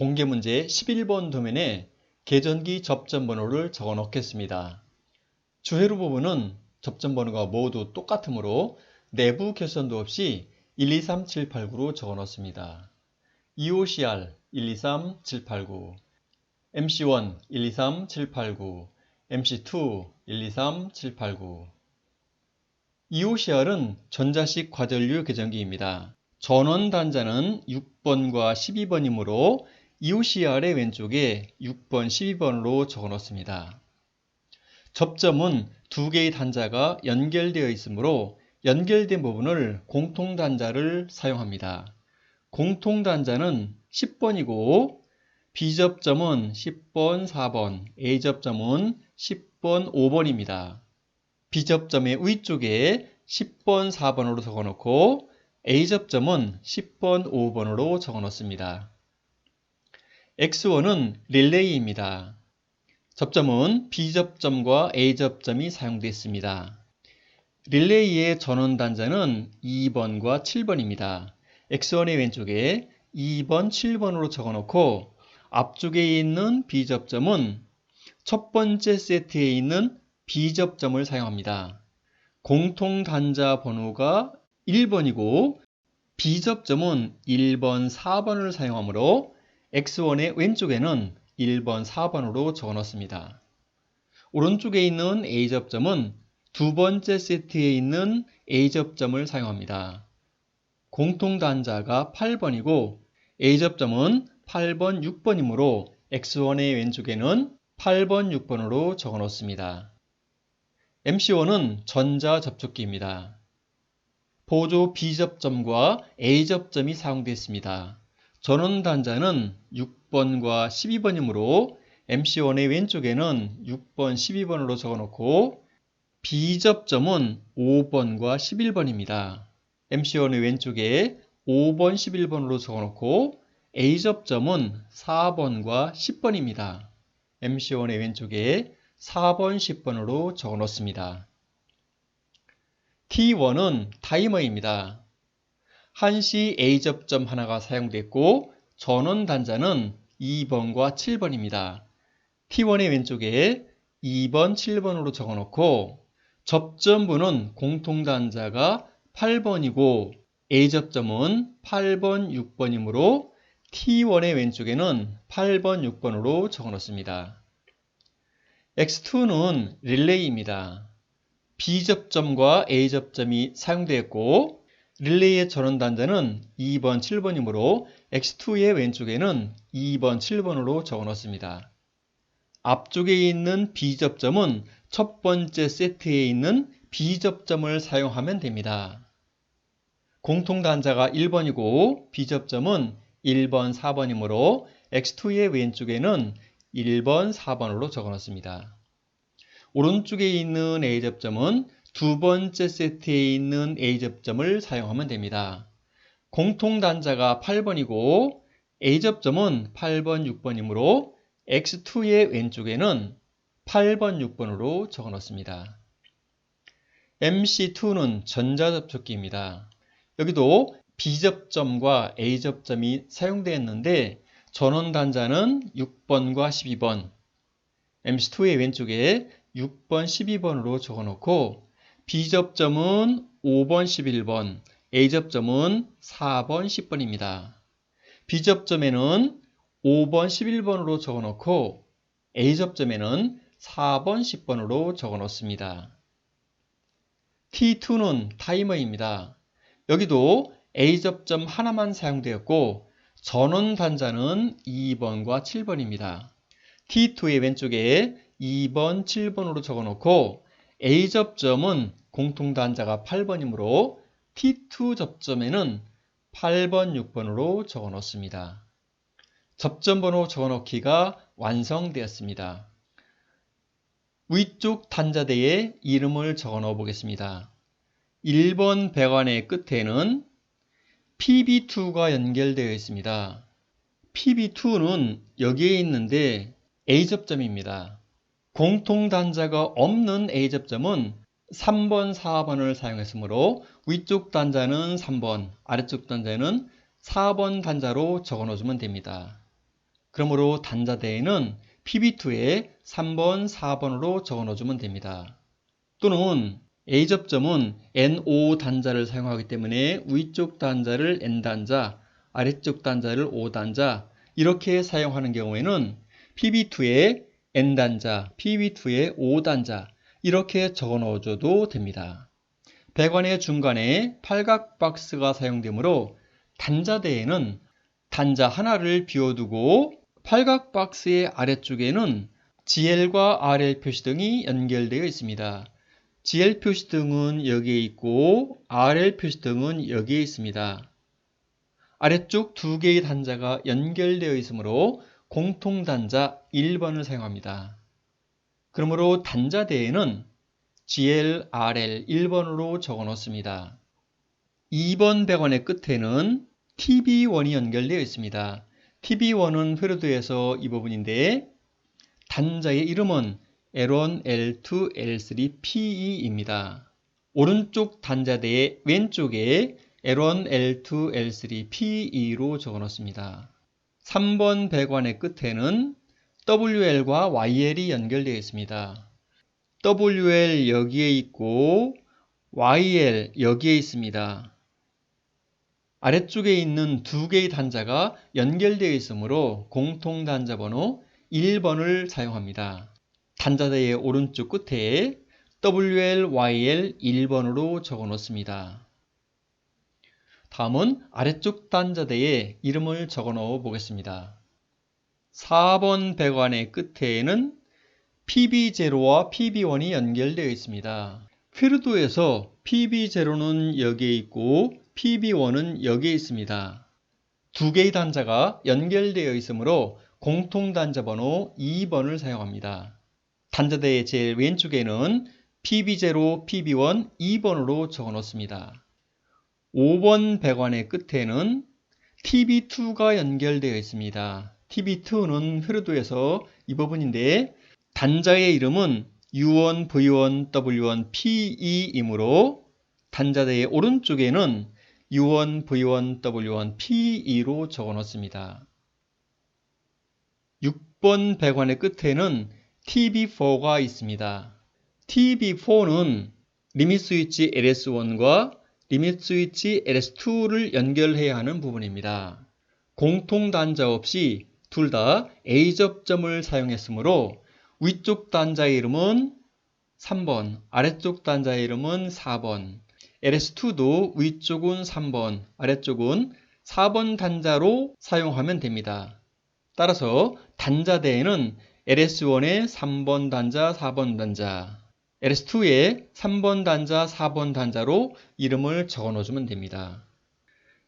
공개 문제 11번 도면에 계전기 접점번호를 적어 넣겠습니다. 주회로 부분은 접점번호가 모두 똑같으므로 내부 결선도 없이 123789로 적어 넣습니다. EOCR 123789, MC1 123789, MC2 123789 EOCR은 전자식 과전류 계전기입니다. 전원 단자는 6번과 12번이므로 EOCR의 왼쪽에 6번, 12번으로 적어 놓습니다. 접점은 두 개의 단자가 연결되어 있으므로 연결된 부분을 공통단자를 사용합니다. 공통단자는 10번이고 B접점은 10번, 4번, A접점은 10번, 5번입니다. B접점의 위쪽에 10번, 4번으로 적어놓고 A접점은 10번, 5번으로 적어 놓습니다. X1은 릴레이입니다. 접점은 B접점과 A접점이 사용됐습니다. 릴레이의 전원 단자는 2번과 7번입니다. X1의 왼쪽에 2번, 7번으로 적어놓고 앞쪽에 있는 B접점은 첫 번째 세트에 있는 B접점을 사용합니다. 공통 단자 번호가 1번이고 B접점은 1번, 4번을 사용하므로 X1의 왼쪽에는 1번, 4번으로 적어 놓습니다. 오른쪽에 있는 A접점은 두 번째 세트에 있는 A접점을 사용합니다. 공통 단자가 8번이고 A접점은 8번, 6번이므로 X1의 왼쪽에는 8번, 6번으로 적어 놓습니다. MC1은 전자 접촉기입니다. 보조 B접점과 A접점이 사용되었습니다. 전원 단자는 6번과 12번이므로 MC1의 왼쪽에는 6번, 12번으로 적어놓고 B접점은 5번과 11번입니다. MC1의 왼쪽에 5번, 11번으로 적어놓고 A접점은 4번과 10번입니다. MC1의 왼쪽에 4번, 10번으로 적어 놓습니다. T1은 타이머입니다. 한시 A접점 하나가 사용됐고 전원 단자는 2번과 7번입니다. T1의 왼쪽에 2번, 7번으로 적어 놓고 접점부는 공통 단자가 8번이고 A접점은 8번, 6번이므로 T1의 왼쪽에는 8번, 6번으로 적어 놓습니다. X2는 릴레이입니다. B접점과 A접점이 사용되었고 릴레이의 전원 단자는 2번, 7번이므로 X2의 왼쪽에는 2번, 7번으로 적어 놓습니다. 앞쪽에 있는 B접점은 첫 번째 세트에 있는 B접점을 사용하면 됩니다. 공통 단자가 1번이고 B접점은 1번, 4번이므로 X2의 왼쪽에는 1번, 4번으로 적어 놓습니다. 오른쪽에 있는 A접점은 두 번째 세트에 있는 A접점을 사용하면 됩니다. 공통 단자가 8번이고 A접점은 8번, 6번이므로 X2의 왼쪽에는 8번, 6번으로 적어 놓습니다. MC2는 전자접촉기입니다. 여기도 B접점과 A접점이 사용되었는데 전원 단자는 6번과 12번, MC2의 왼쪽에 6번, 12번으로 적어 놓고 B접점은 5번, 11번, A접점은 4번, 10번입니다. B접점에는 5번, 11번으로 적어 놓고 A접점에는 4번, 10번으로 적어 놓습니다. T2는 타이머입니다. 여기도 A접점 하나만 사용되었고 전원 단자는 2번과 7번입니다. T2의 왼쪽에 2번, 7번으로 적어놓고 A접점은 공통 단자가 8번이므로 T2 접점에는 8번, 6번으로 적어 놓습니다. 접점 번호 적어 놓기가 완성되었습니다. 위쪽 단자대에 이름을 적어 넣어 보겠습니다. 1번 배관의 끝에는 PB2가 연결되어 있습니다. PB2는 여기에 있는데 A접점입니다. 공통 단자가 없는 A접점은 3번, 4번을 사용했으므로 위쪽 단자는 3번, 아래쪽 단자는 4번 단자로 적어 놓으면 됩니다. 그러므로 단자대에는 PB2에 3번, 4번으로 적어 넣어주면 됩니다. 또는 A 접점은 NO 단자를 사용하기 때문에 위쪽 단자를 N 단자, 아래쪽 단자를 O 단자 이렇게 사용하는 경우에는 PB2에 N 단자, PB2에 O 단자 이렇게 적어 넣어줘도 됩니다. 배관의 중간에 팔각 박스가 사용되므로 단자대에는 단자 하나를 비워두고 팔각 박스의 아래쪽에는 GL과 RL 표시 등이 연결되어 있습니다. GL 표시 등은 여기에 있고 RL 표시 등은 여기에 있습니다. 아래쪽 두 개의 단자가 연결되어 있으므로 공통 단자 1번을 사용합니다. 그러므로 단자대에는 GL, RL 1번으로 적어 놓습니다. 2번 배관의 끝에는 TB1이 연결되어 있습니다. TB1은 회로도에서 이 부분인데 단자의 이름은 L1, L2, L3, PE입니다. 오른쪽 단자대의 왼쪽에 L1, L2, L3, PE로 적어 놓습니다. 3번 배관의 끝에는 WL과 YL이 연결되어 있습니다. WL 여기에 있고 YL 여기에 있습니다. 아래쪽에 있는 두 개의 단자가 연결되어 있으므로 공통 단자 번호 1번을 사용합니다. 단자대의 오른쪽 끝에 WL, YL 1번으로 적어 놓습니다. 다음은 아래쪽 단자대에 이름을 적어 넣어 보겠습니다. 4번 배관의 끝에는 PB0와 PB1이 연결되어 있습니다. 퀘르도에서 PB0는 여기에 있고 PB1은 여기에 있습니다. 두 개의 단자가 연결되어 있으므로 공통 단자 번호 2번을 사용합니다. 단자대의 제일 왼쪽에는 PB0, PB1, 2번으로 적어 놓습니다. 5번 배관의 끝에는 TB2가 연결되어 있습니다. TB2는 회로도에서 이 부분인데 단자의 이름은 U1, V1, W1, PE이므로 단자대의 오른쪽에는 U1, V1, W1, PE로 적어 놓습니다. 6번 배관의 끝에는 TB4가 있습니다. TB4는 리밋 스위치 LS1과 리밋 스위치 LS2를 연결해야 하는 부분입니다. 공통 단자 없이 둘 다 A 접점을 사용했으므로 위쪽 단자의 이름은 3번, 아래쪽 단자의 이름은 4번. LS2도 위쪽은 3번, 아래쪽은 4번 단자로 사용하면 됩니다. 따라서 단자대에는 LS1에 3번 단자, 4번 단자, LS2에 3번 단자, 4번 단자로 이름을 적어 넣어주면 됩니다.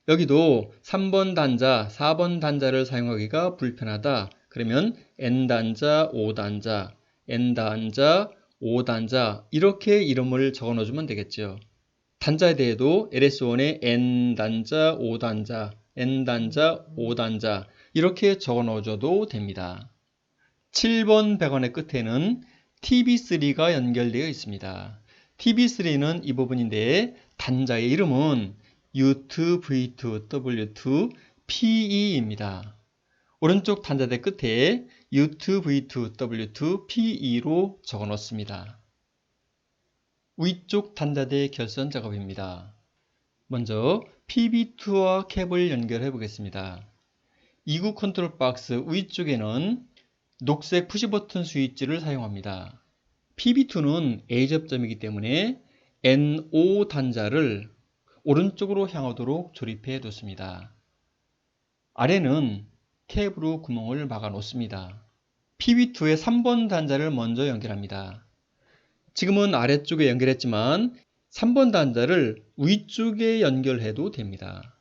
여기도 3번 단자, 4번 단자를 사용하기가 불편하다. 그러면 N단자, 5단자, N단자, 5단자 이렇게 이름을 적어 넣어주면 되겠죠. 단자에 대해도 LS1에 N단자, 5단자, N단자, 5단자 이렇게 적어 넣어줘도 됩니다. 7번 배관의 끝에는 TB3가 연결되어 있습니다. TB3는 이 부분인데 단자의 이름은 U2, V2, W2, PE입니다. 오른쪽 단자대 끝에 U2, V2, W2, PE로 적어 놓습니다. 위쪽 단자대 결선 작업입니다. 먼저 PB2와 캡을 연결해 보겠습니다. 2구 컨트롤 박스 위쪽에는 녹색 푸시 버튼 스위치를 사용합니다. PB2는 A 접점이기 때문에 NO 단자를 오른쪽으로 향하도록 조립해 뒀습니다. 아래는 캡으로 구멍을 막아 놓습니다. PB2의 3번 단자를 먼저 연결합니다. 지금은 아래쪽에 연결했지만 3번 단자를 위쪽에 연결해도 됩니다.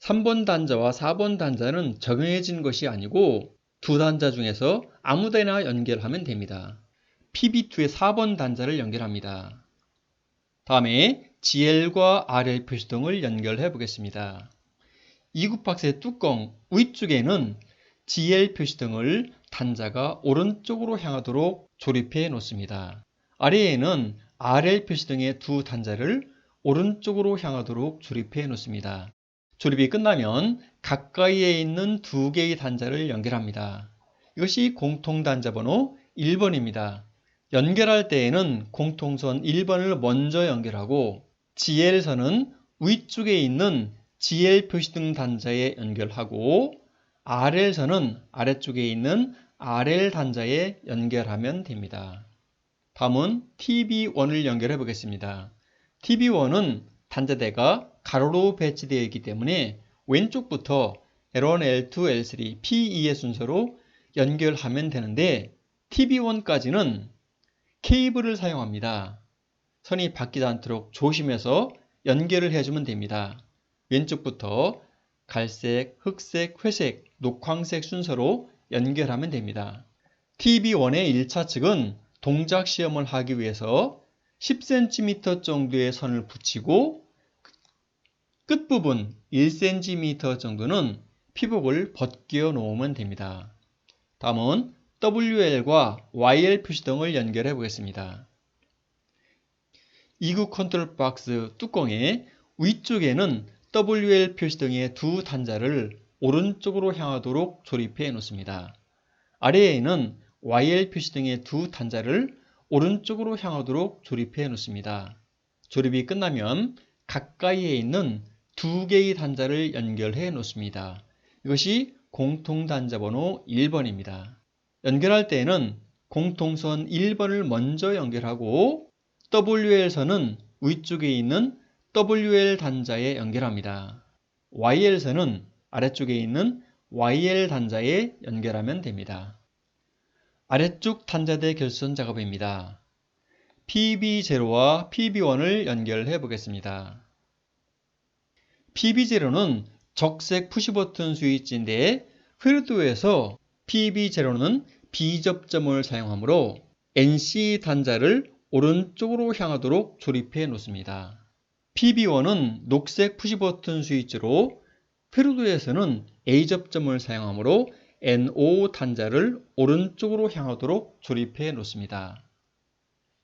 3번 단자와 4번 단자는 정해진 것이 아니고 두 단자 중에서 아무데나 연결하면 됩니다. PB2의 4번 단자를 연결합니다. 다음에 GL과 RL 표시등을 연결해 보겠습니다. 이구박스의 뚜껑 위쪽에는 GL 표시등을 단자가 오른쪽으로 향하도록 조립해 놓습니다. 아래에는 RL 표시등의 두 단자를 오른쪽으로 향하도록 조립해 놓습니다. 조립이 끝나면 가까이에 있는 두 개의 단자를 연결합니다. 이것이 공통단자 번호 1번입니다. 연결할 때에는 공통선 1번을 먼저 연결하고 GL선은 위쪽에 있는 GL 표시등 단자에 연결하고 RL선은 아래쪽에 있는 RL 단자에 연결하면 됩니다. 다음은 TB1을 연결해 보겠습니다. TB1은 단자대가 가로로 배치되어 있기 때문에 왼쪽부터 L1, L2, L3, P2의 순서로 연결하면 되는데 TB1까지는 케이블을 사용합니다. 선이 바뀌지 않도록 조심해서 연결을 해주면 됩니다. 왼쪽부터 갈색, 흑색, 회색, 녹황색 순서로 연결하면 됩니다. TB1의 1차 측은 동작 시험을 하기 위해서 10cm 정도의 선을 붙이고 끝부분 1cm 정도는 피복을 벗겨 놓으면 됩니다. 다음은 WL과 YL 표시등을 연결해 보겠습니다. 이구 컨트롤 박스 뚜껑의 위쪽에는 WL 표시 등의 두 단자를 오른쪽으로 향하도록 조립해 놓습니다. 아래에는 YL 표시 등의 두 단자를 오른쪽으로 향하도록 조립해 놓습니다. 조립이 끝나면 가까이에 있는 두 개의 단자를 연결해 놓습니다. 이것이 공통 단자 번호 1번입니다. 연결할 때에는 공통선 1번을 먼저 연결하고 WL선은 위쪽에 있는 WL 단자에 연결합니다. YL선은 아래쪽에 있는 YL 단자에 연결하면 됩니다. 아래쪽 단자대 결선 작업입니다. PB0와 PB1을 연결해 보겠습니다. PB0는 적색 푸시버튼 스위치인데 휠도에서 PB0는 B접점을 사용하므로 NC 단자를 오른쪽으로 향하도록 조립해 놓습니다. PB1은 녹색 푸시버튼 스위치로 페루도에서는 A접점을 사용하므로 NO 단자를 오른쪽으로 향하도록 조립해 놓습니다.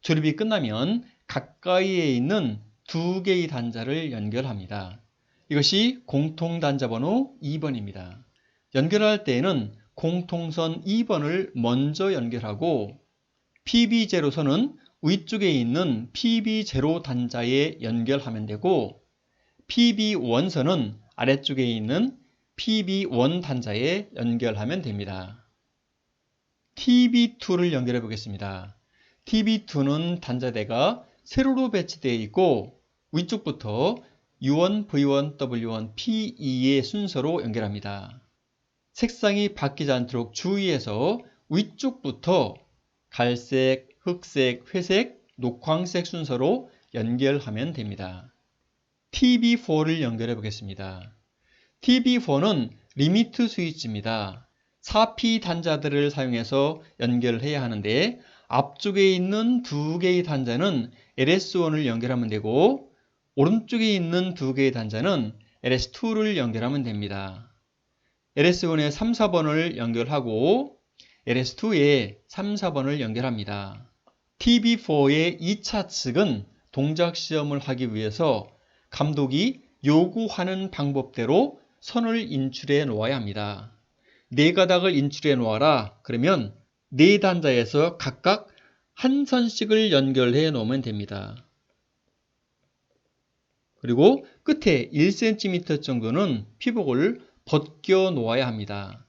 조립이 끝나면 가까이에 있는 두 개의 단자를 연결합니다. 이것이 공통 단자 번호 2번입니다. 연결할 때에는 공통선 2번을 먼저 연결하고 PB0선은 위쪽에 있는 PB0 단자에 연결하면 되고 PB1선은 아래쪽에 있는 PB1 단자에 연결하면 됩니다. TB2를 연결해 보겠습니다. TB2는 단자대가 세로로 배치되어 있고 위쪽부터 U1, V1, W1, P2의 순서로 연결합니다. 색상이 바뀌지 않도록 주의해서 위쪽부터 갈색, 흑색, 회색, 녹황색 순서로 연결하면 됩니다. TB4를 연결해 보겠습니다. TB4는 리미트 스위치입니다. 4P 단자들을 사용해서 연결을 해야 하는데 앞쪽에 있는 두 개의 단자는 LS1을 연결하면 되고 오른쪽에 있는 두 개의 단자는 LS2를 연결하면 됩니다. LS1에 3, 4번을 연결하고 LS2에 3, 4번을 연결합니다. TB4의 2차 측은 동작 시험을 하기 위해서 감독이 요구하는 방법대로 선을 인출해 놓아야 합니다. 네 가닥을 인출해 놓아라. 그러면 네 단자에서 각각 한 선씩을 연결해 놓으면 됩니다. 그리고 끝에 1cm 정도는 피복을 벗겨 놓아야 합니다.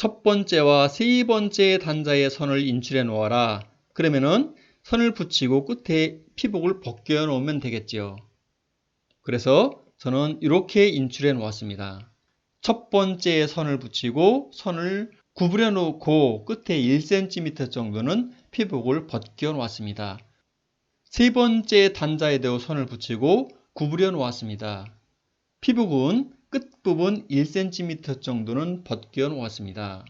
첫 번째와 세 번째 단자의 선을 인출해 놓아라. 그러면은 선을 붙이고 끝에 피복을 벗겨 놓으면 되겠죠. 그래서 저는 이렇게 인출해 놓았습니다. 첫 번째 선을 붙이고 선을 구부려 놓고 끝에 1cm 정도는 피복을 벗겨 놓았습니다. 세 번째 단자에도 선을 붙이고 구부려 놓았습니다. 피복은 끝부분 1cm 정도는 벗겨 놓았습니다.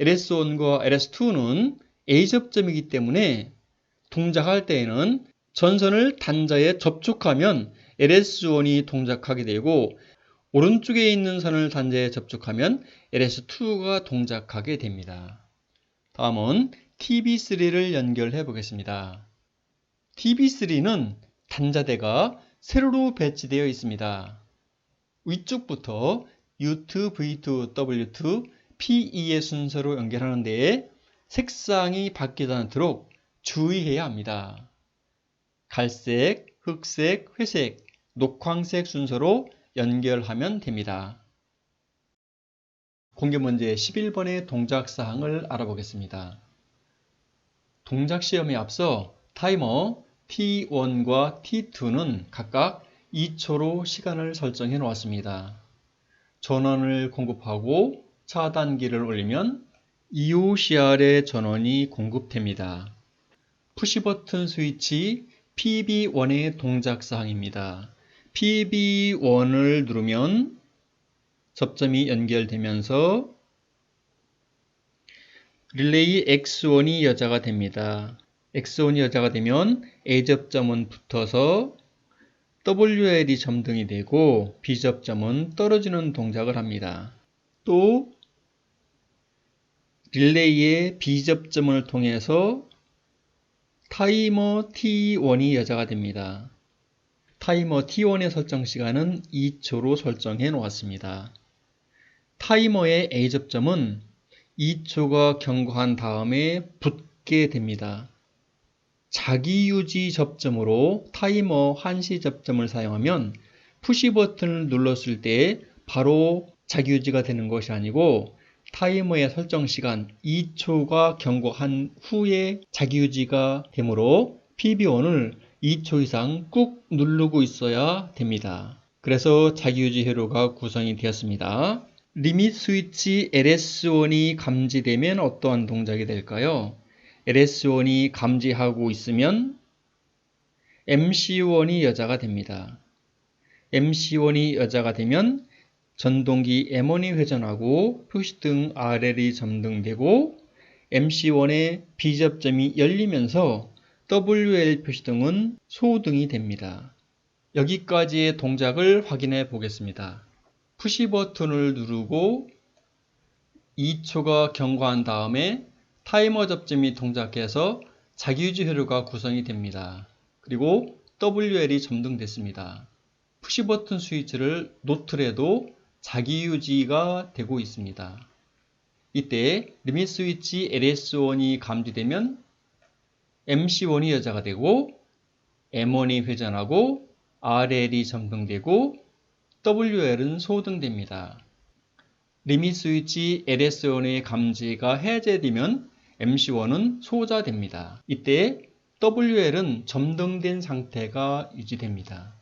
LS1과 LS2는 A접점이기 때문에 동작할 때에는 전선을 단자에 접촉하면 LS1이 동작하게 되고 오른쪽에 있는 선을 단자에 접촉하면 LS2가 동작하게 됩니다. 다음은 TB3를 연결해 보겠습니다. TB3는 단자대가 세로로 배치되어 있습니다. 위쪽부터 U2, V2, W2, PE의 순서로 연결하는데 색상이 바뀌지 않도록 주의해야 합니다. 갈색, 흑색, 회색, 녹황색 순서로 연결하면 됩니다. 공개 문제 11번의 동작 사항을 알아보겠습니다. 동작 시험에 앞서 타이머 T1과 T2는 각각 2초로 시간을 설정해 놓았습니다. 전원을 공급하고 차단기를 올리면 EOCR의 전원이 공급됩니다. 푸시버튼 스위치 PB1의 동작 사항입니다. PB1을 누르면 접점이 연결되면서 릴레이 X1이 여자가 됩니다. X1이 여자가 되면 A 접점은 붙어서 WL이 점등이 되고 B 접점은 떨어지는 동작을 합니다. 또 릴레이의 B 접점을 통해서 타이머 T1이 여자가 됩니다. 타이머 T1의 설정 시간은 2초로 설정해 놓았습니다. 타이머의 A 접점은 2초가 경과한 다음에 붙게 됩니다. 자기유지 접점으로 타이머 한시 접점을 사용하면 푸시 버튼을 눌렀을 때 바로 자기유지가 되는 것이 아니고 타이머의 설정 시간 2초가 경과한 후에 자기유지가 되므로 PB1을 2초 이상 꾹 누르고 있어야 됩니다. 그래서 자기유지 회로가 구성이 되었습니다. 리밋 스위치 LS1이 감지되면 어떠한 동작이 될까요? LS1이 감지하고 있으면 MC1이 여자가 됩니다. MC1이 여자가 되면 전동기 M1이 회전하고 표시등 RL이 점등되고 MC1의 B접점이 열리면서 WL 표시등은 소등이 됩니다. 여기까지의 동작을 확인해 보겠습니다. 푸시 버튼을 누르고 2초가 경과한 다음에 타이머 접점이 동작해서 자기유지 회로가 구성이 됩니다. 그리고 WL이 점등됐습니다. 푸시 버튼 스위치를 놓더라도 자기유지가 되고 있습니다. 이때 리밋 스위치 LS1이 감지되면 MC1이 여자가 되고 M1이 회전하고 RL이 점등되고 WL은 소등됩니다. 리밋 스위치 LS1의 감지가 해제되면 MC1은 소자됩니다. 이때 WL은 점등된 상태가 유지됩니다.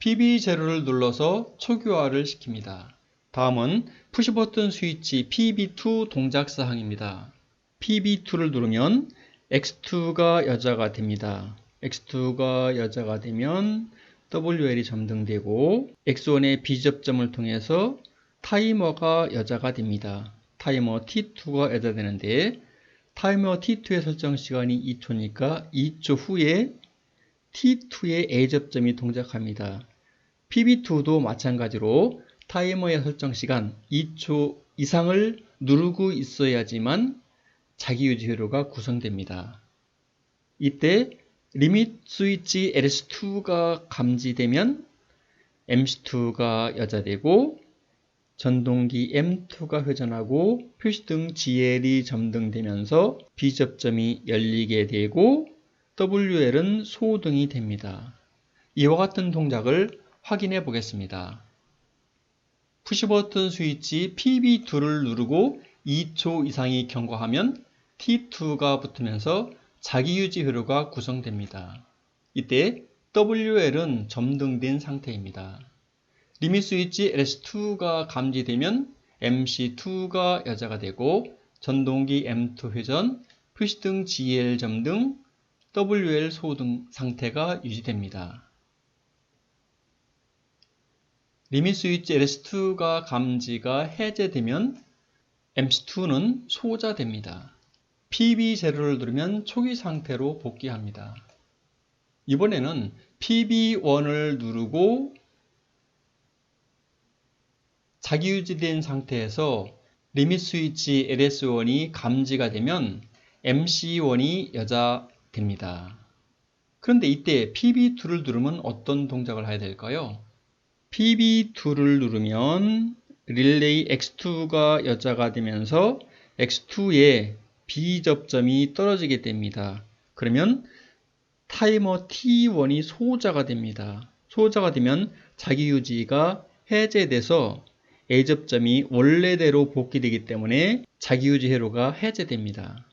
PB0를 눌러서 초기화를 시킵니다. 다음은 푸시버튼 스위치 PB2 동작사항입니다. PB2를 누르면 X2가 여자가 됩니다. X2가 여자가 되면 WL이 점등되고 X1의 B접점을 통해서 타이머가 여자가 됩니다. 타이머 T2가 여자 되는데 타이머 T2의 설정 시간이 2초니까 2초 후에 T2의 A접점이 동작합니다. PB2도 마찬가지로 타이머의 설정 시간 2초 이상을 누르고 있어야지만 자기 유지 회로가 구성됩니다. 이때 리밋 스위치 LS2가 감지되면 MC2가 여자되고 전동기 M2가 회전하고 표시등 GL이 점등되면서 B접점이 열리게 되고 WL은 소등이 됩니다. 이와 같은 동작을 확인해 보겠습니다. 푸시버튼 스위치 PB2를 누르고 2초 이상이 경과하면 T2가 붙으면서 자기유지 회로가 구성됩니다. 이때 WL은 점등된 상태입니다. 리밋 스위치 LS2가 감지되면 MC2가 여자가 되고 전동기 M2 회전, 표시등 GL 점등, WL 소등 상태가 유지됩니다. 리밋 스위치 LS2가 감지가 해제되면 MC2는 소자됩니다. PB0를 누르면 초기 상태로 복귀합니다. 이번에는 PB1을 누르고 자기유지된 상태에서 리밋 스위치 LS1이 감지가 되면 MC1이 여자 됩니다. 그런데 이때 PB2를 누르면 어떤 동작을 해야 될까요? PB2를 누르면 릴레이 X2가 여자가 되면서 X2에 B 접점이 떨어지게 됩니다. 그러면 타이머 T1이 소자가 됩니다. 소자가 되면 자기 유지가 해제돼서 A 접점이 원래대로 복귀되기 때문에 자기 유지 회로가 해제됩니다.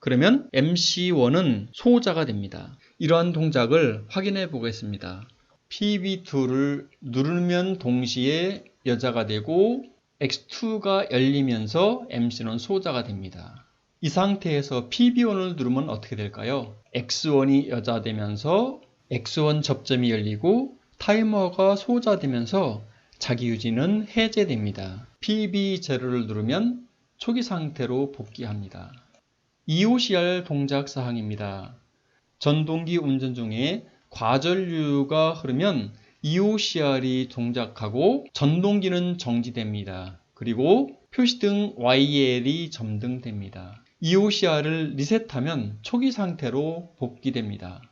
그러면 MC1은 소자가 됩니다. 이러한 동작을 확인해 보겠습니다. PB2를 누르면 동시에 여자가 되고 X2가 열리면서 MC는 소자가 됩니다. 이 상태에서 PB1을 누르면 어떻게 될까요? X1이 여자 되면서 X1 접점이 열리고 타이머가 소자 되면서 자기 유지는 해제됩니다. PB0를 누르면 초기 상태로 복귀합니다. EOCR 동작 사항입니다. 전동기 운전 중에 과전류가 흐르면 EOCR이 동작하고 전동기는 정지됩니다. 그리고 표시등 YL이 점등됩니다. EOCR을 리셋하면 초기 상태로 복귀됩니다.